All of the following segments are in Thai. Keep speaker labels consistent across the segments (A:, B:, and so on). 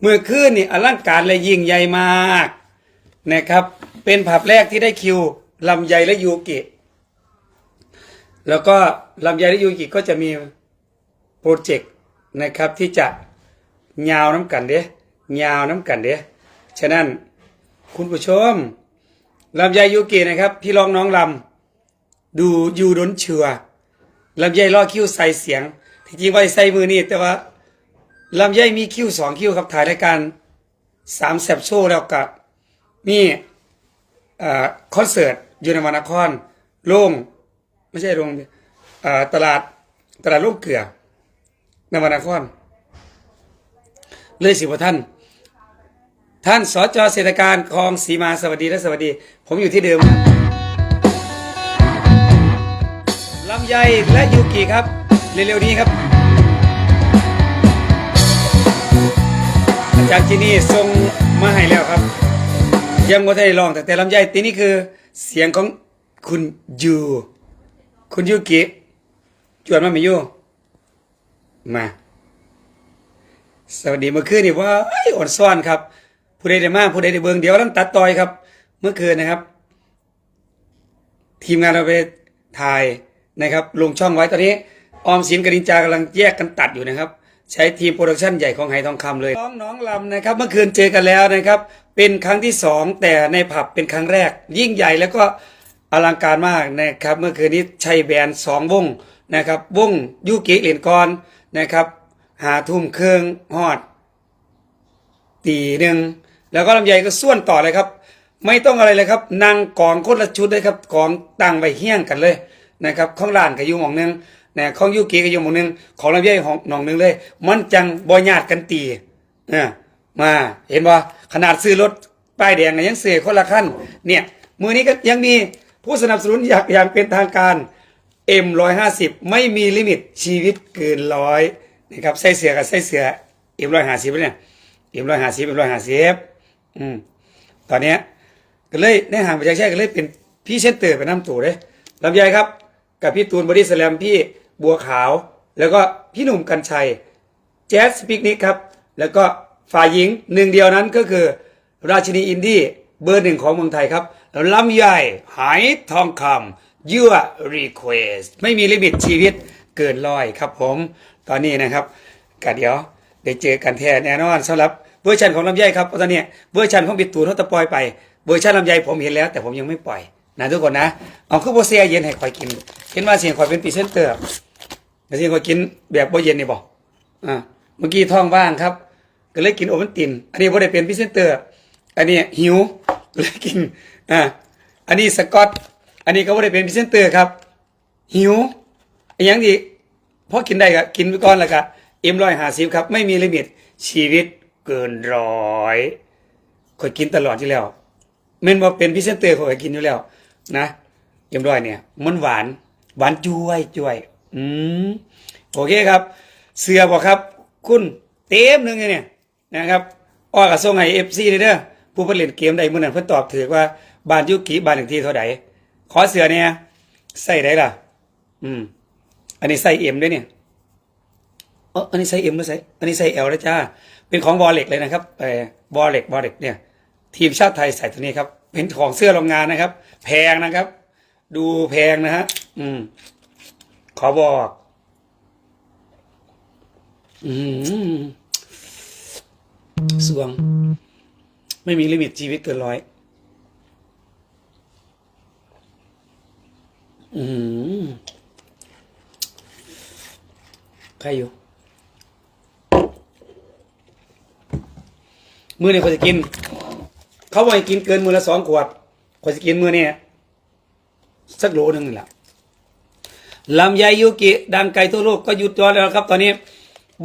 A: เมื่อคืนนี่อลังการและยิ่งใหญ่มากนะครับ เป็นผับแรกที่ได้คิวลำไยและยูกิ แล้วก็ลำไยและยูกิก็จะมีโปรเจกต์นะครับที่จะยาวน้ำกันเด้ยาวน้ำกันเด้ฉะนั้นคุณผู้ชมลำไยยูกินะครับ พี่รองน้องลำดูยูดนเชือลำไยรอคิวใส่เสียงที่จริงไว้ใส่มือนี่แต่ว่า ลำไยมีคิวสองคิวครับถ่ายรายการสามแซบโชว์แล้วกับมีเอ่คอนเสิร์ตอยู่ในมานครโล่งไม่ใช่โรงเอ่อตลาดตลาดโล่งเกลือในมานคร เลยสิว่าท่าน ท่านสจเศรษฐการคลองสีมาสวัสดีและสวัสดี ผมอยู่ที่เดิมลำไยและยูกิครับ เร็วๆนี้ครับ จารย์จีนี่ส่งมาให้แล้วครับ ยังไม่ได้ลองแต่แต่ลำไยตีนี่คือเสียงของคุณยูคุณยูกิจวนมาไหมยูมา สวัสดีเมื่อคืนนี่ว่าอ่อนซ่อนครับ ผู้ใดได้มาผู้ใดได้เบิงเดี๋ยวต้องตัดต่อยครับ เมื่อคืนนะครับ ทีมงานเราไปถ่ายนะครับ ลงช่องไว้ตอนนี้ ออมสินกับนินจากำลังแยกกันตัดอยู่นะครับ ใช้ทีมโปรดักชั่นใหญ่ของไหทองคำเลยน้องน้องลำนะครับ เมื่อคืนเจอกันแล้วนะครับ เป็นครั้งที่สองแต่ในผับเป็นครั้งแรก ยิ่งใหญ่แล้วก็อลังการมากนะครับ เมื่อคืนนี้ใช้แบรนด์สองวงนะครับ วงยูกิเหรียญกรนะครับหาทุ่มเครื่องฮอดตีหนึ่งแล้วก็ลำไยก็ส่วนต่อเลยครับ ไม่ต้องอะไรเลยครับนั่งกองคนละชุดเลยครับกองตั้งไว้เฮี้ยงกันเลยนะครับของร้านก็อยู่หมองนึง นะของยูกิก็อยู่หมองหนึ่งของลำไยของหนองหนึ่งเลย มันจังบ่ญาติกันตีเออมาเห็นบ่ขนาดซื้อรถป้ายแดงเนี่ยยังเสียคนละขั้นเนี่ยมือนี้ก็ยังมีผู้สนับสนุนอยางอย่างเป็นทางการ M150 ไม่มีลิมิตชีวิตเกินร้อยนะครับใส่เสือกับใส่เสือ M150 เนี่ย M150 M150 อืมตอนเนี้ยก็เลยในห่างประชาชาติก็เลยเป็นพี่เช่นเตอร์เป็นน้ำตู่เลยลำไยครับ กับพี่ตูนบอดี้สแลมพี่ บัวขาว แล้วก็พี่หนุ่มกัญชัยแจ๊สสปิกนิกครับ แล้วก็ฝ่ายหญิงหนึ่งเดียวนั้นก็คือ ราชินีอินดี้เบอร์หนึ่งของเมืองไทยครับลำไยหายทองคำยั่วรีเควสไม่มีลิมิตชีวิตเกินร้อยครับผมตอนนี้นะครับกะเดี๋ยวได้เจอกันแท้แน่นอนสำหรับเวอร์ชันของลำไยครับตอนนี้เวอร์ชันของบิดตูนเขาตะปล่อยไปเวอร์ชันลำไยผมเห็นแล้ว แต่ผมยังไม่ปล่อยนะทุกคนนะ เอาคือโบเซียเย็นให้คอยกิน เห็นว่าเสียงคอยเป็นพรีเซนเตอร์ แต่เสียงคอยกินแบบโบเย็นนี่บอกอ่าเมื่อกี้ท้องว่างครับ ก็เลยกินโอวัลติน อันนี้บ่ได้เป็นพรีเซนเตอร์ อันนี้หิวเลยกินอ่าอันนี้สกอต อันนี้ก็บ่ได้เป็นพรีเซนเตอร์ครับ หิวอันยังดีพอกินได้ก็กินไปก่อนแล้วก็เอ็มร้อยหาสิบครับ ไม่มีลิมิตชีวิตเกินร้อยคอยกินตลอดที่แล้วแม่นว่าเป็นพรีเซนเตอร์คอยกินอยู่แล้ว นะเอ็มร้อยเนี่ย มันหวาน หวานจ้วยจ้วย อืมโอเคครับ เสือบอกครับ คุณเต็มหนึ่งเนี่ยนะครับอ้อกระส่งให้เอฟซีเด้อผู้ผลิตเกมใดมื่อนั้นเพิ่นตอบถือว่าบานยุกิบานหนึ่งที่เท่าใดขอเสือเนี่ยใส่ได้ล่ะ อืม อันนี้ใส่เอ็มด้วยเนี่ยเอออันนี้ใส่เอ็มหรือใส่อันนี้ใส่เอลนะจ้าเป็นของบอลเล็กเลยนะครับเออบอลเล็กบอลเล็กเนี่ย ทีมชาติไทยใส่ตัวนี้ครับ เป็นของเสื้อโรงงานนะครับ แพงนะครับ ดูแพงนะฮะอืม ขอบอก อืมสวง ไม่มีลิมิตชีวิตเกินร้อยอืมใครอยู่ มือเนี่ยเขาจะกิน เขาบอกให้กินเกินมือละสองขวดเขาจะกินมือเนี่ยสักโหลหนึ่งนี่แหละ ลำไยยูกิดังไกลทั่วโลกก็หยุดตัวแล้วครับ ตอนนี้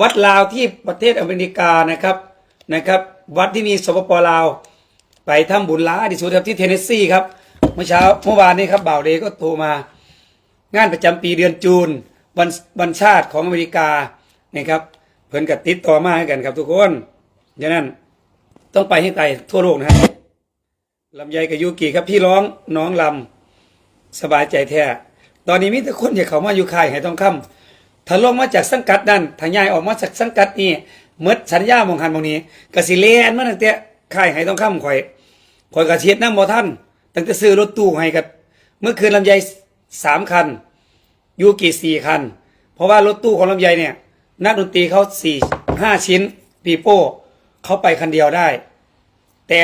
A: วัดลาวที่ประเทศอเมริกานะครับนะครับ วัดที่มีสปปลาว ไปทำบุญล้าที่สุดครับที่เทนเนสซีครับเมื่อเช้าเมื่อวานนี้ครับบ่าวเดก็โทรมา งานประจำปีเดือนจูนวันวันชาติของอเมริกานะครับเพิ่นกับติดต่อมาให้กันครับทุกคนดังนั้นต้องไปให้ไกลทั่วโลกนะครับลำไยกับยูกิครับพี่ร้องน้องลำสบายใจแท้ ตอนนี้มีแต่คนอยากเขามาอยู่ค่ายให้ต้องคำถ้าลงมาจากสังกัดนั้นถ้าย้ายออกมาจากสังกัดนี้เมดสัญญามองหันหมองนี้กสิเลนมาตั้งแต่ค่ายไหทองคำข่อยข่อยกระเชียดน้ำบ่ท่านตั้งแต่ซื้อรถตู้ให้กับเมื่อคืนลำไยสามคันยูกิสี่คัน เพราะว่ารถตู้ของลำไยเนี่ยนักดนตรีเขาสี่ห้าชิ้นปีโป้เขาไปคันเดียวได้ แต่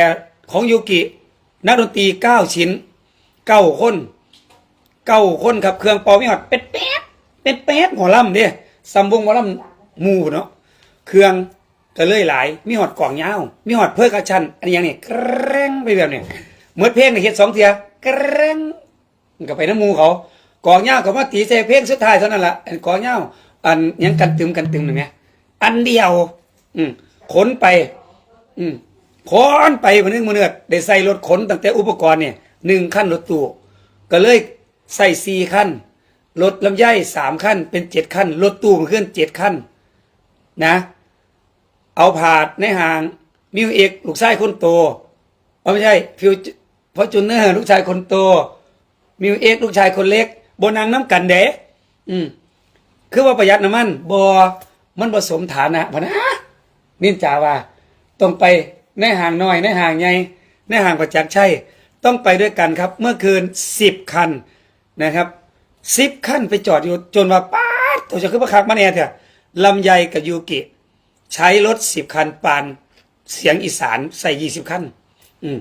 A: ของยูกินักดนตรีเก้าชิ้นเก้าคน เก้าคนครับเครื่องเป่าม่หอดเป็ดเป็ดเป็ดเป็ดหมอลำเนี่ยซัมบุงหมอลำหมูเนาะเครื่องก็เลยหลายมีหอดกล่องยาวมีหอดเพื่อกระชันอันนี้อย่างนี้แกร่งไปแบบนี้เมื่อเพลงในเฮ็ดสองเทียแกร่งก็ไปน้ำมูเขากองเหย้าก็มาตีใส่เพลงสุดท้ายเท่านั้นละอันกองเหย้าอันยังกันตึมกันตึมหนึ่งไงอันเดียว อืมขนไป อืมขนไปวันนึงมือเนือดได้ใส่รถขนตั้งแต่อุปกรณ์เนี่ยหนึ่งขั้นรถตู้ก็เลย ใส่สี่ขั้นรถลำไยสามขั้น เป็นเจ็ดขั้นรถตู้มันขึ้นเจ็ดขั้น นะ เอาผาดในห่างมิวเอกลูกชายคนโตเอไม่ใช่ฟิวพอจูเนอร์ลูกชายคนโต มิวเอกลูกชายคนเล็กบนนางน้ำกันเดะอืมคือว่าประหยัดน้ำมันบอมันผสมฐานะพนะนินจาว่าต้องไปในห่างน้อยในห่างใหญ่ในห่างประจักษ์ใช่ ต้องไปด้วยกันครับ เมื่อคืนสิบคัน นะครับสิบคันไปจอดอยู่จนว่าป้าดตัวจะขึ้นมาคักมาแน่เถอะลำไยกับยูกิ ใช้รถสิบคันปานเสียงอีสานใส่ยี่สิบคัน อืม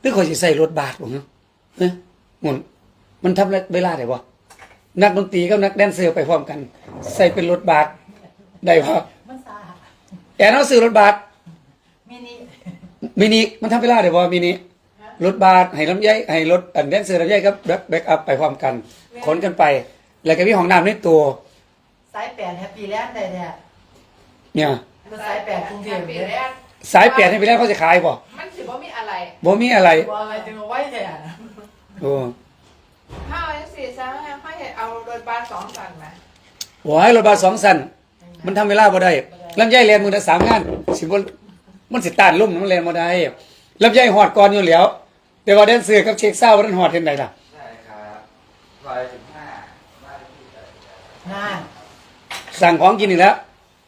A: หรือคอยสิใส่รถบาทผมเนาะเอ้ยหมุนมันทำเวลาได้บ่นักดนตรีกับนักแดนเซอร์ไปพร้อมกัน ใส่เป็นรถบาทได้บ่
B: มันซา
A: แอนเอาซื้อรถบาท
B: มินิ
A: มินิมันทำเวลาได้บ่มินิ รถบาทให้ลำไยให้รถอันแดนเซอร์ลำไยครับแบ็คแบ็คอัพไปพร้อมกันขนกันไป แล้วก็มีห้องน้ำในตัว
B: สายแปดแฮปปี้แลนด์ได้แท้
A: เนี่ย
B: มันสายแปดกรุงเทพ
C: ปี
B: เลย
C: แรก
A: สายเปลี่ยนให้ไปแล้วเขาจะขายบ่
C: มันถือว่ามีอะไร
A: บ่มีอะไร
B: ว่าอะไรจึงเอาไว้แท้นะ
A: โอ้
C: ถ้าเอาจังสี่ซะให้ค่อยเห็นเอารถบัสสองคันมา
A: โหให้รถบาทสองสันมันทำเวลาบ่ได้ลำไยเรียนมือละสามงานสิบ่มันสิต้านลุ่มมันเรียนบ่ได้ลำไยหอดก่อนอยู่แล้ว แต่ว่าแดนเซอร์กับเช็คเศร้าวันนั้นหอดเห็นไหนล่ะ
D: ใช่ครับร้อยสิบห้าบ้านเลขที่เท่าไหร่
B: งาน
A: สั่งของกินอีกแล้ว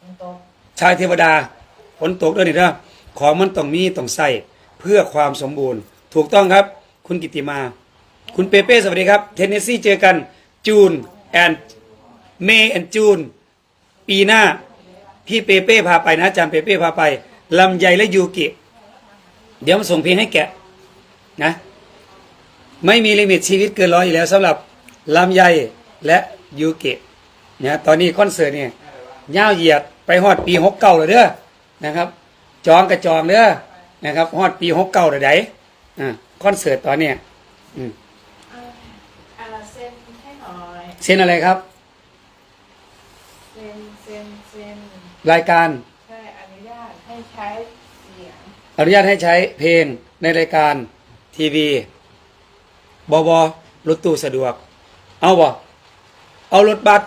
B: มันตก
A: ชายเทวดาฝนตกด้วยนี่นะของมันต้องมีต้องใส่เพื่อความสมบูรณ์ ถูกต้องครับ คุณกิติมา คุณเปเป้สวัสดีครับ เทนเนสซีเจอกันจูนแอนเมย์แอนจูนปีหน้า พี่เปเป้พาไปนะอาจารย์เปเป้พาไปลำไยและยูกิ เดี๋ยวมาส่งเพลงให้แกะ นะไม่มีลิมิตชีวิตเกินร้อยอยู่แล้วสำหรับลำไยและยูกิเนี่ยตอนนี้คอนเสิร์ตเนี่ยย่าวเหยียดไปฮอดปีหกเก้าเลยเด้อนะครับ จองกระจองเด้อนะครับฮอดปีหกเก้าเลยไดอ่าคอนเสิร์ตตอนเนี้ยอืม
C: อ่าเซ็นให้หน่อย
A: เซ็นอะไรครับ
C: เซ็นเซ็นเซ็น
A: รายการ
C: ใช่อนุญาตให้ใช้เสียง
A: อนุญาตให้ใช้เพลงในรายการ ทีวีบอบอรถตู้สะดวก เอาบ่เอารถบัส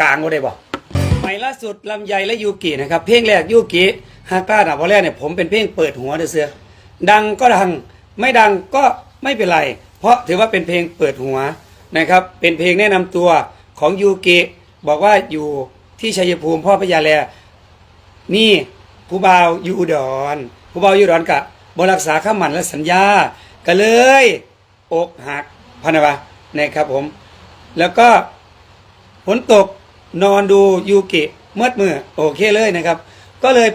A: กลางก็ได้บ่ใหม่ล่าสุดลำไยและยูกินะครับ เพลงแรกยูกิฮาก้าหนาพอแรกเนี่ยผมเป็นเพลงเปิดหัวเด้อเสือดังก็ดังไม่ดังก็ไม่เป็นไร เพราะถือว่าเป็นเพลงเปิดหัวนะครับ เป็นเพลงแนะนำตัวของยูกิบอกว่าอยู่ที่ชัยภูมิพ่อพญาแลนี่ผู้บ่าวอยู่อุดรผู้บ่าวอยู่อุดรกะบรักษาข้ามันและสัญญา ก็เลยอกหักพันวะนะครับผม แล้วก็ฝนตกนอนดูยูกิเมื่อมือโอเคเลยนะครับ ก็เลย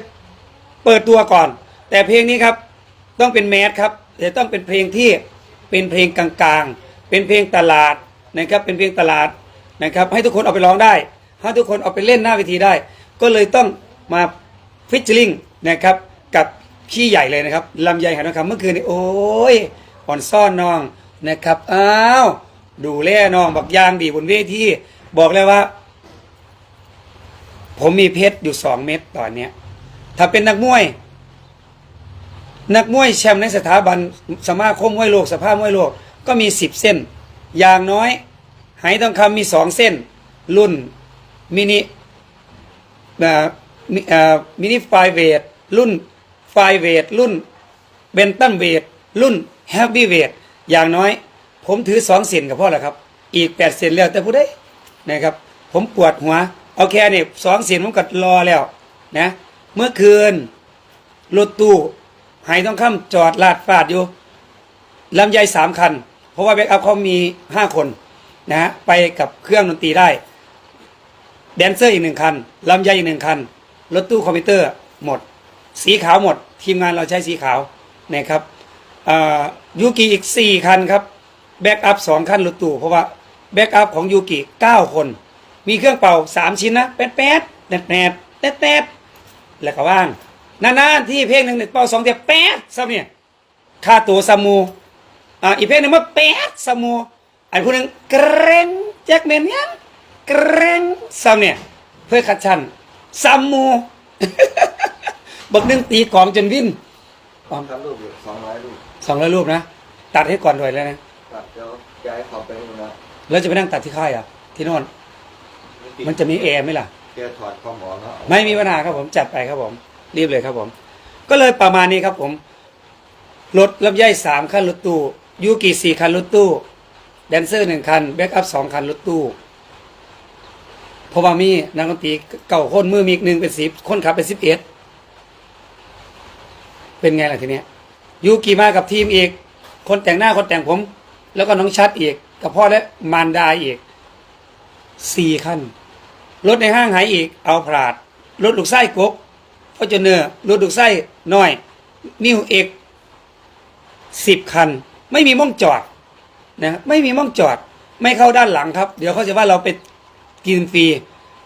A: เปิดตัวก่อน แต่เพลงนี้ครับต้องเป็นแมสครับจะต้องเป็นเพลงที่เป็นเพลงกลางๆ เป็นเพลงตลาดนะครับเป็นเพลงตลาดนะครับ ให้ทุกคนเอาไปร้องได้ให้ทุกคนเอาไปเล่นหน้าเวทีได้ ก็เลยต้องมาฟิชเชอริงนะครับกับ พี่ใหญ่เลยนะครับลำไยหันคำเมื่อคืนนี้โอ้ยอ่อนซ่อนน้องนะครับอ้าวดูแลน้องบักยางดีบนเวทีบอกเลยว่า ผมมีเพชรอยู่สองเม็ดตอนเนี้ย ถ้าเป็นนักมวย นักมวยแชมป์ในสถาบันสมาคมมวยโลกสภาพมวยโลก ก็มีสิบเส้น อย่างน้อยไหทองคำมีสองเส้น รุ่นมินิเอ่อมิเอ่อมินิไฟเวทรุ่น ไฟเวทรุ่นเบนตัมเวทรุ่นแฮปปี้เวทอย่างน้อย ผมถือสองเส้นกับพ่อแหละครับ อีกแปดเส้นแล้วแต่ผู้ใดนะครับ ผมปวดหัวเอาแค่นี่สองเส้นผมก็รอแล้วนะเมื่อคืนรถตู้หายต้องคำจอดลาดฟาดอยู่ลำไยสามคัน เพราะว่าแบ็กอัพเขามีห้าคนนะฮะไปกับเครื่องดนตรีได้ แดนเซอร์อีกหนึ่งคันลำไยอีกหนึ่งคันรถตู้คอมพิวเตอร์หมด สีขาวหมด ทีมงานเราใช้สีขาวนะครับยูกิอีกสี่คันครับแบ็กอัพสองคันรถตู้เพราะว่าแบ็กอัพของยูกิเก้าคน มีเครื่องเป่าสามชิ้นนะแป๊ดแป๊ดแป๊ดแป๊ดแป๊ดแป๊ดแล้วก็ว่างนานๆที่เพลงหนึ่งเป่าสองเดียแป๊ดซ้ำเนี่ยค่าตัวซัมมูอ่าอีกเพลงหนึ่งมาแป๊ดซัมมูอันผู้หนึ่งเกรงแจ็คแมนยังเกรงซ้ำเนี่ยเพื่อคัดชันซัมมู บักหนึ่งตีกลองจนวิ่น
D: ทำรูปอยู่สองร้อยรูป
A: สองร้อยรูปนะ ตัดให้ก่อนด้วยแล้วนะ
D: ตัดเดี๋ยวย้ายขอบไปนู่นนะ
A: แล้วจะไปนั่งตัดที่ค่ายอะ ที่โน่นมันจะมีแอร์ไหมล่ะ
D: แกถอดความหมอเนาะ
A: ไม่มีปัญหาครับผมจัดไปครับผม รีบเลยครับผม ก็เลยประมาณนี้ครับผม รถลำไยสามคันรถตู้ยูกิสี่คันรถตู้ แดนเซอร์หนึ่งคัน แบ็กอัพสองคันรถตู้เพราะว่ามีนักดนตรีเก่าคนมือมีอีกหนึ่งเป็นสิบคนขับเป็นสิบเอ็ด เป็นไงล่ะทีเนี้ยยูกิมากับทีมอีก คนแต่งหน้าคนแต่งผม แล้วก็น้องชัดอีก กับพ่อและมารดาอีกสี่คันรถในห้างหายอีก เอาผาดรถลูกไส้กกฟอจเนอร์รถลูกไส้น้อย นิวเอกสิบคัน ไม่มีม่องจอดนะไม่มีม่องจอด ไม่เข้าด้านหลังครับ เดี๋ยวเขาจะว่าเราไปกินฟรี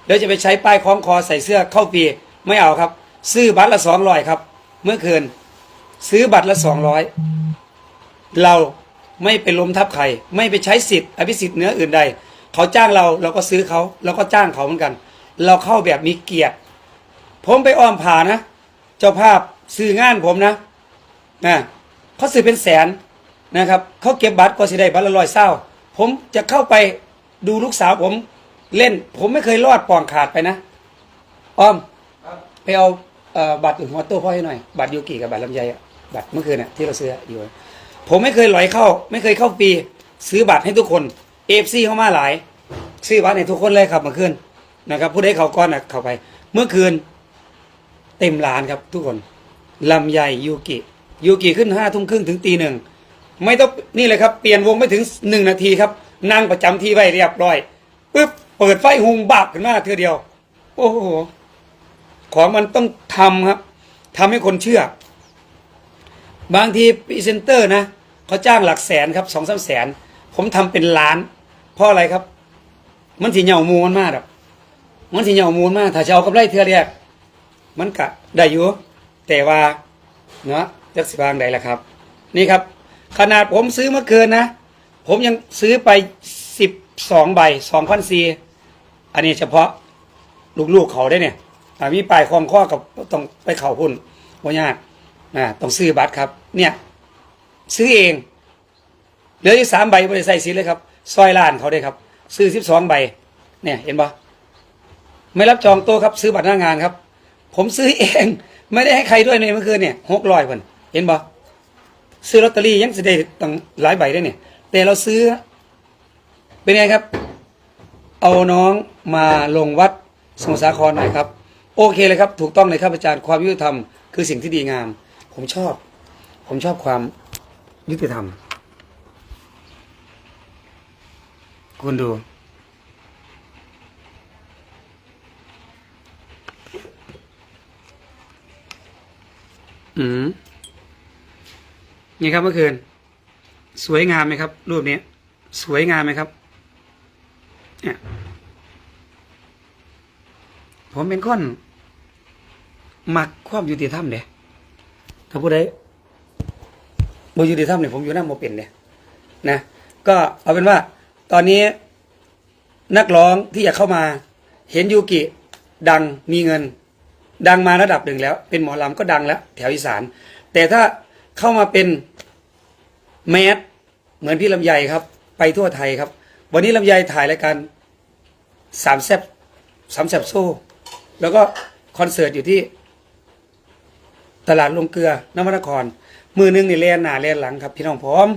A: เดี๋ยวจะไปใช้ป้ายคล้องคอใส่เสื้อเข้าฟรีไม่เอาครับ ซื้อบัตรละสองร้อยครับ เมื่อคืน ซื้อบัตรละสองร้อยเราไม่ไปล้มทับใคร ไม่ไปใช้สิทธิ์อภิสิทธิ์เหนืออื่นใด เขาจ้างเราเราก็ซื้อเขาเราก็จ้างเขาเหมือนกัน เราเข้าแบบมีเกียรติ ผมไปอ้อมผ่านะ เจ้าภาพซื้องานผมนะนะเขาซื้อเป็นแสนนะครับเขาเก็บบัตรก็สิได้บัตรละร้อยเศร้า ผมจะเข้าไปดูลูกสาวผมเล่น ผมไม่เคยรอดปองขาดไปนะอ้อม
D: ครับ
A: ไปเอาเอ่อบัตรหัวโต้พ่อให้หน่อย บัตรยูกิกับบัตรลำไยอะ บัตรเมื่อคืนน่ะที่เราซื้ออยู่ ผมไม่เคยหลอยเข้า ไม่เคยเข้าฟรีซื้อบัตรให้ทุกคนเอฟซีเข้ามาหลายซื้อบัตรให้ทุกคนเลยครับเมื่อคืนนะครับ ผู้ใดเขาก้อนน่ะเข้าไป เมื่อคืน เต็มร้านครับทุกคนลำไยยูกิยูกิขึ้นห้าทุ่มครึ่งถึงตีหนึ่งไม่ต้องนี่เลยครับเปลี่ยนวงไม่ถึงหนึ่งนาทีครับนั่งประจำที่ไว้เรียบร้อยปึ๊บเปิดไฟหุงบักขึ้นมาเทือเดียว โอ้โหของมันต้องทำครับทำให้คนเชื่อ บางทีพรีเซนเตอร์นะเขาจ้างหลักแสนครับสองสามแสน ผมทำเป็นล้าน เพราะอะไรครับ มันสิเหย่ามูมันมากหรอกมันสิเหย่ามูลมาก ถ้าจะเอากำไรเทือเรียกมันกะได้อยู่แต่ว่าเนาะจักสิบางใดล่ะครับ นี่ครับ ขนาดผมซื้อเมื่อคืนนะ ผมยังซื้อไปสิบสองใบสองพันซีอันนี้เฉพาะลูกๆเขาได้เนี่ยอ่ามีปลายคลองข้อกับต้องไปเข่าพุ่นว่ายาก อ่าต้องซื้อบัตรครับ เนี่ย ซื้อเอง เหลืออยู่สามใบบริใส่สีเลยครับซอยล้านเขาได้ครับ ซื้อสิบสองใบ เนี่ยเห็นปะไม่รับจองโต๊ะครับ ซื้อบัตรหน้างานครับ ผมซื้อเอง ไม่ได้ให้ใครด้วยในเมื่อคืนเนี่ยหกร้อยคนเห็นปะซื้อลอตเตอรี่ยังจะได้ตั้งหลายใบได้เนี่ย แต่เราซื้อ เป็นไงครับ เอาน้องมาลงวัดสมุทรสาครหน่อยครับ โอเคเลยครับ ถูกต้องเลยครับอาจารย์ความยุติธรรมคือสิ่งที่ดีงาม ผมชอบ ผมชอบความยุติธรรม คุณดูอืมนี่ครับเมื่อคืน สวยงามไหมครับ รูปนี้ สวยงามไหมครับ เนี่ย ผมเป็นคน มักความยุติธรรมเด้ ถ้าผู้ใดบ่ยุติธรรมเนี่ยผมอยู่หนั่นโมเป็นเนี่ยนะ ก็เอาเป็นว่า ตอนนี้นักร้องที่อยากเข้ามา เห็นยูกิ ดังมีเงิน ดังมาระดับหนึ่งแล้ว เป็นหมอลำก็ดังแล้ว แถวอีสาน แต่ถ้าเข้ามาเป็นแมสเหมือนพี่ลำไยครับ ไปทั่วไทยครับ วันนี้ลำไยถ่ายรายการสามแซบสามแซบโซ่แล้วก็คอนเสิร์ตอยู่ที่ ตลาดลงเกลือนวนครมือหนึงนี่เลียนหน้าเลียนหลังครับพี่น้องพร้อม